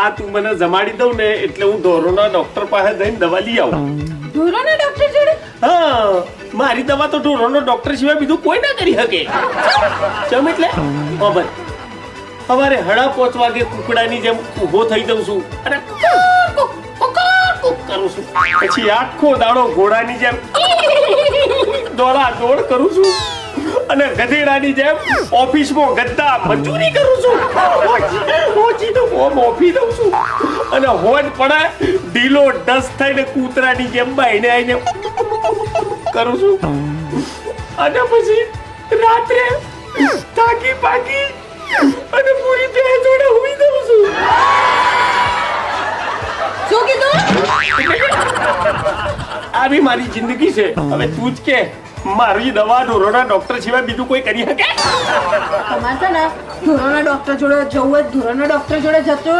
આ તું મને જમાડી દઉં ને એટલે હું ઢોરોના ડોક્ટર પાસે જઈને દવા લઈ આવું. ઢોરોના ડોક્ટર જોડે? હા મારી દવા તો ઢોરોનો ડોક્ટર સિવાય બીજું કોઈ ના કરી શકે. ચમ એટલે? ખબર સવારે હડા પાંચ વાગે કુકડાની જેમ ઊભો થઈ જાઉં છું. અને કરું છું. પછી આખો દાડો ઘોડાની જેમ દોરા દોડ કરું છું. અને ગધેડાની જેમ ઓફિસમાં ગદ્દા મજૂરી કરું છું. ઓફી દઉં છું. અને હોજ પડાય ઢીલો ડસ થઈને કૂતરાની જેમ બાઈને આઈને કરું છું. અને પછી રાત્રે થાકી પાકી અને પૂરી બે જોડે હુઈ દઉં છું. શું કીધું? આવી મારી જિંદગી છે. હવે તું જ કે. મારી દવા ધોરણના ડોક્ટર સિવાય બીજું કોઈ કરી શકે તમારે છે ને ધોરણના ડોક્ટર જોડે જવું હોય ધોરણના ડોક્ટર જોડે જતો.